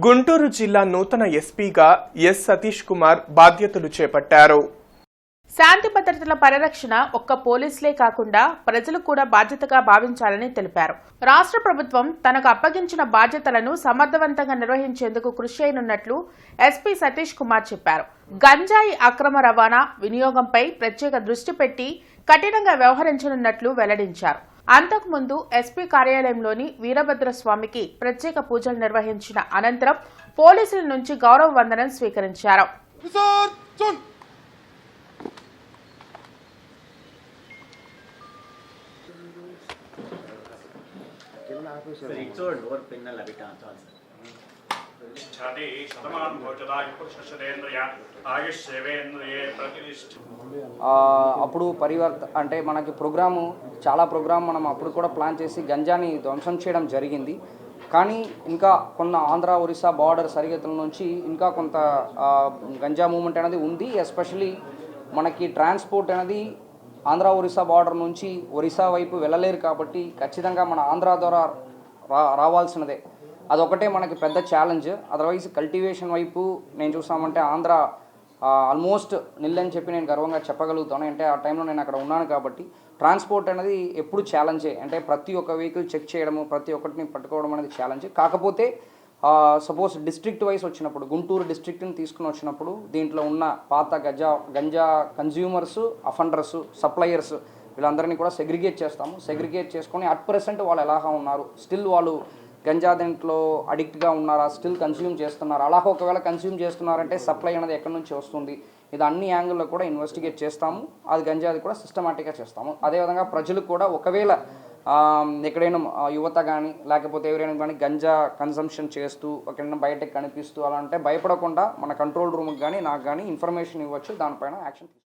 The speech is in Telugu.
గుంటూరు జిల్లా నూతన ఎస్పీగా ఎస్ సతీష్ కుమార్ బాధ్యతలు చేపట్టారు. శాంతి భద్రతల పరిరక్షణ ఒక్క పోలీసులే కాకుండా ప్రజలు కూడా బాధ్యతగా భావించాలని తెలిపారు. రాష్ట్ర ప్రభుత్వం తనకు అప్పగించిన బాధ్యతలను సమర్థవంతంగా నిర్వహించేందుకు కృషి అయినున్నట్లు ఎస్పీ సతీష్ కుమార్ చెప్పారు. గంజాయి అక్రమ రవాణా వినియోగంపై ప్రత్యేక దృష్టి పెట్టి కఠినంగా వ్యవహరించనున్నట్లు వెల్లడించారు. అంతకుముందు ఎస్పీ కార్యాలయంలోని వీరభద్రస్వామికి ప్రత్యేక పూజలు నిర్వహించిన అనంతరం పోలీసుల నుంచి గౌరవ వందనం స్వీకరించారు. విసర్జన్! ఇచ్చోడు శతమాన్ ప్రతిష్ఠ అప్పుడు పరివర్త అంటే మనకి ప్రోగ్రాము చాలా ప్రోగ్రామ్ మనం అప్పుడు కూడా ప్లాన్ చేసి గంజాని ధ్వంసం చేయడం జరిగింది. కానీ ఇంకా కొన్న ఆంధ్ర ఒరిస్సా బార్డర్ సరిహద్దుల నుంచి ఇంకా కొంత గంజా మూమెంట్ అనేది ఉంది. ఎస్పెషలీ మనకి ట్రాన్స్పోర్ట్ అనేది ఆంధ్ర ఒరిస్సా బార్డర్ నుంచి ఒరిస్సా వైపు వెళ్ళలేరు కాబట్టి ఖచ్చితంగా మన ఆంధ్ర ద్వారా రా రావాల్సినదే. అదొకటే మనకి పెద్ద ఛాలెంజ్ అదర్వైజ్ కల్టివేషన్ వైపు నేను చూసామంటే ఆంధ్ర ఆల్మోస్ట్ నిల్లని చెప్పి నేను గర్వంగా చెప్పగలుగుతాను. అంటే ఆ టైంలో నేను అక్కడ ఉన్నాను కాబట్టి ట్రాన్స్పోర్ట్ అనేది ఎప్పుడు ఛాలెంజే అంటే ప్రతి ఒక్క వెహికల్ చెక్ చేయడము ప్రతి ఒక్కటిని పట్టుకోవడం అనేది ఛాలెంజ్ కాకపోతే సపోజ్ డిస్ట్రిక్ట్ వైస్ వచ్చినప్పుడు గుంటూరు డిస్ట్రిక్ట్ని తీసుకుని వచ్చినప్పుడు దీంట్లో ఉన్న పాత గజా గంజా కన్జ్యూమర్స్ అఫండర్స్ సప్లయర్స్ వీళ్ళందరినీ కూడా సెగ్రిగేట్ చేస్తాము. సెగ్రిగేట్ చేసుకొని అట్ ప్రెసెంట్ వాళ్ళు ఎలాగా ఉన్నారు? స్టిల్ వాళ్ళు గంజా దీంట్లో అడిక్ట్గా ఉన్నారా స్టిల్ కన్స్యూమ్ చేస్తున్నారు? అలా ఒకవేళ కన్స్యూమ్ చేస్తున్నారంటే సప్లై అనేది ఎక్కడి నుంచి వస్తుంది? ఇది అన్ని యాంగిల్లో కూడా ఇన్వెస్టిగేట్ చేస్తాము. అది గంజాది కూడా సిస్టమాటిక్గా చేస్తాము. అదేవిధంగా ప్రజలు కూడా ఒకవేళ ఎక్కడైనా యువత కానీ లేకపోతే ఎవరైనా కానీ గంజా కన్సంప్షన్ చేస్తూ ఎక్కడైనా బయటకు కనిపిస్తూ అలా అంటే భయపడకుండా మన కంట్రోల్ రూమ్కి కానీ నాకు కానీ ఇన్ఫర్మేషన్ ఇవ్వచ్చు. దానిపైన యాక్షన్